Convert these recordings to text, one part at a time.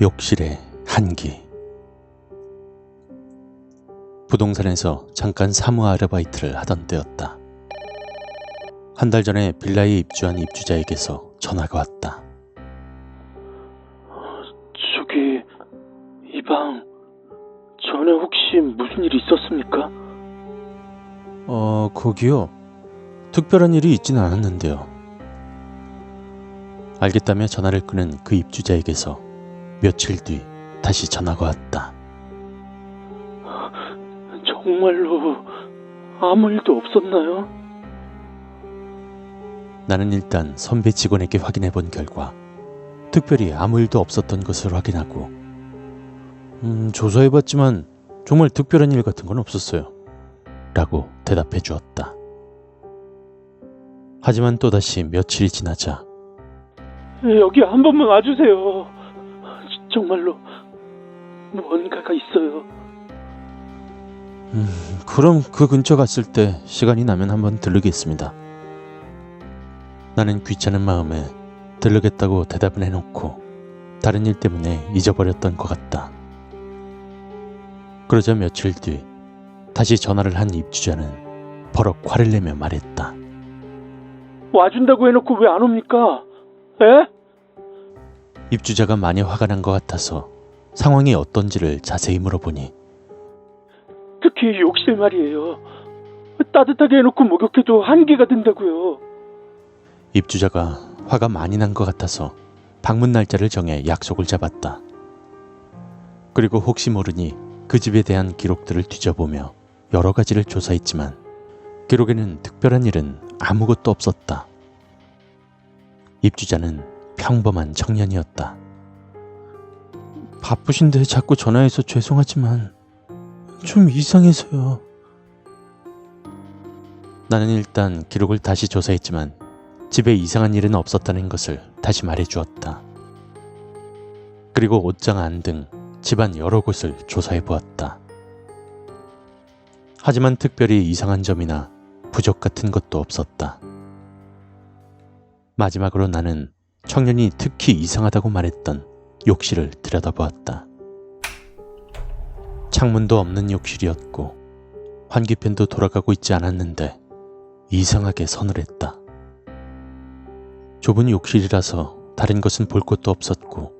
욕실의 한기 부동산에서 잠깐 사무 아르바이트를 하던 때였다. 한 달 전에 빌라에 입주한 입주자에게서 전화가 왔다. 저기 이 방 전에 혹시 무슨 일 있었습니까? 어, 거기요. 특별한 일이 있지는 않았는데요. 알겠다며 전화를 끊은 그 입주자에게서 며칠 뒤 다시 전화가 왔다. 정말로 아무 일도 없었나요? 나는 일단 선배 직원에게 확인해 본 결과 특별히 아무 일도 없었던 것을 확인하고 음, 조사해 봤지만 정말 특별한 일 같은 건 없었어요. 라고 대답해 주었다. 하지만 또다시 며칠이 지나자 여기 한 번만 와주세요. 정말로 뭔가가 있어요. 음, 그럼 그 근처 갔을 때 시간이 나면 한번 들르겠습니다. 나는 귀찮은 마음에 들르겠다고 대답을 해놓고 다른 일 때문에 잊어버렸던 것 같다. 그러자 며칠 뒤 다시 전화를 한 입주자는 버럭 화를 내며 말했다. 와준다고 해놓고 왜 안 옵니까? 에? 입주자가 많이 화가 난 것 같아서 상황이 어떤지를 자세히 물어보니 특히 욕실 말이에요. 따뜻하게 해놓고 목욕해도 한기가 든다고요. 입주자가 화가 많이 난 것 같아서 방문 날짜를 정해 약속을 잡았다. 그리고 혹시 모르니 그 집에 대한 기록들을 뒤져보며 여러 가지를 조사했지만 기록에는 특별한 일은 아무것도 없었다. 입주자는 평범한 청년이었다. 바쁘신데 자꾸 전화해서 죄송하지만 좀 이상해서요. 나는 일단 기록을 다시 조사했지만 집에 이상한 일은 없었다는 것을 다시 말해 주었다. 그리고 옷장 안 등 집안 여러 곳을 조사해 보았다. 하지만 특별히 이상한 점이나 부족 같은 것도 없었다. 마지막으로 나는 청년이 특히 이상하다고 말했던 욕실을 들여다보았다. 창문도 없는 욕실이었고 환기팬도 돌아가고 있지 않았는데 이상하게 서늘했다. 좁은 욕실이라서 다른 것은 볼 것도 없었고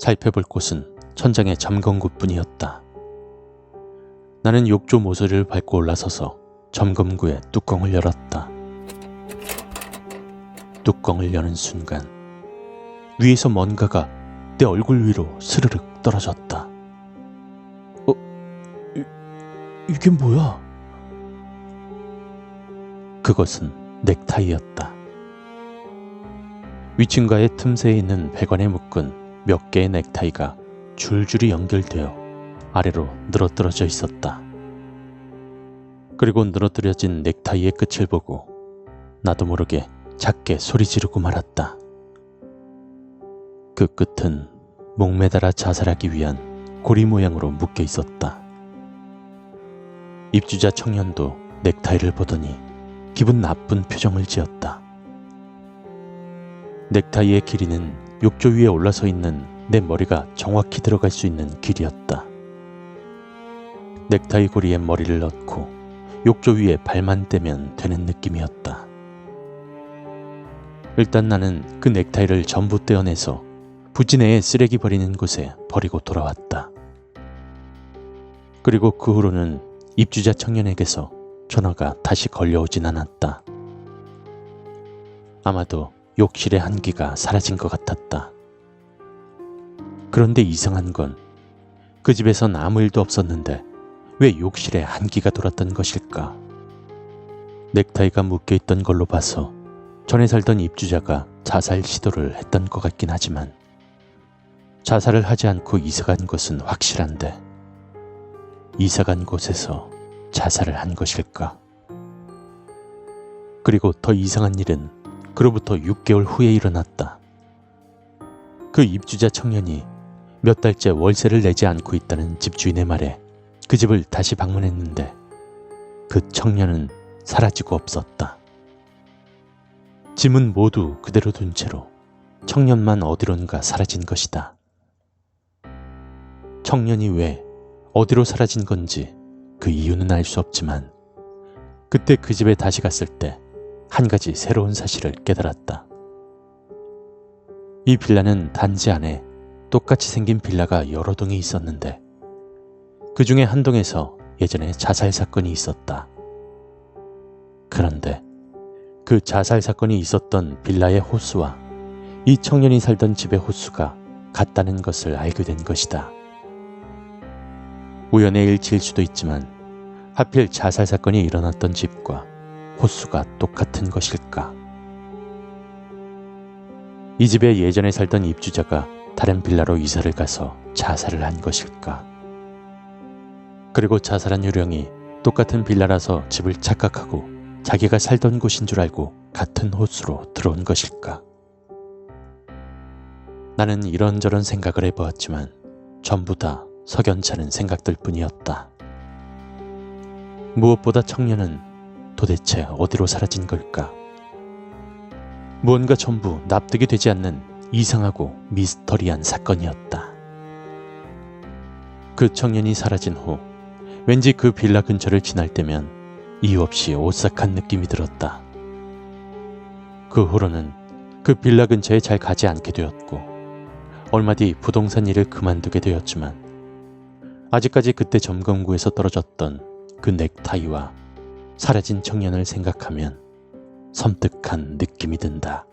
살펴볼 곳은 천장의 점검구뿐이었다. 나는 욕조 모서리를 밟고 올라서서 점검구의 뚜껑을 열었다. 뚜껑을 여는 순간 위에서 뭔가가 내 얼굴 위로 스르륵 떨어졌다. 어? 이, 이게 뭐야? 그것은 넥타이였다. 위층과의 틈새에 있는 배관에 묶은 몇 개의 넥타이가 줄줄이 연결되어 아래로 늘어뜨려져 있었다. 그리고 늘어뜨려진 넥타이의 끝을 보고 나도 모르게 작게 소리 지르고 말았다. 그 끝은 목매달아 자살하기 위한 고리 모양으로 묶여 있었다. 입주자 청년도 넥타이를 보더니 기분 나쁜 표정을 지었다. 넥타이의 길이는 욕조 위에 올라서 있는 내 머리가 정확히 들어갈 수 있는 길이었다. 넥타이 고리에 머리를 넣고 욕조 위에 발만 떼면 되는 느낌이었다. 일단 나는 그 넥타이를 전부 떼어내서 부지 내에 쓰레기 버리는 곳에 버리고 돌아왔다. 그리고 그 후로는 입주자 청년에게서 전화가 다시 걸려오진 않았다. 아마도 욕실의 한기가 사라진 것 같았다. 그런데 이상한 건 그 집에선 아무 일도 없었는데 왜 욕실에 한기가 돌았던 것일까? 넥타이가 묶여 있던 걸로 봐서 전에 살던 입주자가 자살 시도를 했던 것 같긴 하지만 자살을 하지 않고 이사간 것은 확실한데 이사간 곳에서 자살을 한 것일까? 그리고 더 이상한 일은 그로부터 6개월 후에 일어났다. 그 입주자 청년이 몇 달째 월세를 내지 않고 있다는 집주인의 말에 그 집을 다시 방문했는데 그 청년은 사라지고 없었다. 짐은 모두 그대로 둔 채로 청년만 어디론가 사라진 것이다. 청년이 왜 어디로 사라진 건지 그 이유는 알 수 없지만 그때 그 집에 다시 갔을 때 한 가지 새로운 사실을 깨달았다. 이 빌라는 단지 안에 똑같이 생긴 빌라가 여러 동이 있었는데 그 중에 한 동에서 예전에 자살 사건이 있었다. 그런데 그 자살 사건이 있었던 빌라의 호수와 이 청년이 살던 집의 호수가 같다는 것을 알게 된 것이다. 우연의 일치일 수도 있지만 하필 자살 사건이 일어났던 집과 호수가 똑같은 것일까? 이 집에 예전에 살던 입주자가 다른 빌라로 이사를 가서 자살을 한 것일까? 그리고 자살한 유령이 똑같은 빌라라서 집을 착각하고 자기가 살던 곳인 줄 알고 같은 호수로 들어온 것일까? 나는 이런저런 생각을 해보았지만 전부 다 석연찮은 생각들 뿐이었다. 무엇보다 청년은 도대체 어디로 사라진 걸까? 무언가 전부 납득이 되지 않는 이상하고 미스터리한 사건이었다. 그 청년이 사라진 후 왠지 그 빌라 근처를 지날 때면 이유 없이 오싹한 느낌이 들었다. 그 후로는 그 빌라 근처에 잘 가지 않게 되었고 얼마 뒤 부동산 일을 그만두게 되었지만 아직까지 그때 점검구에서 떨어졌던 그 넥타이와 사라진 청년을 생각하면 섬뜩한 느낌이 든다.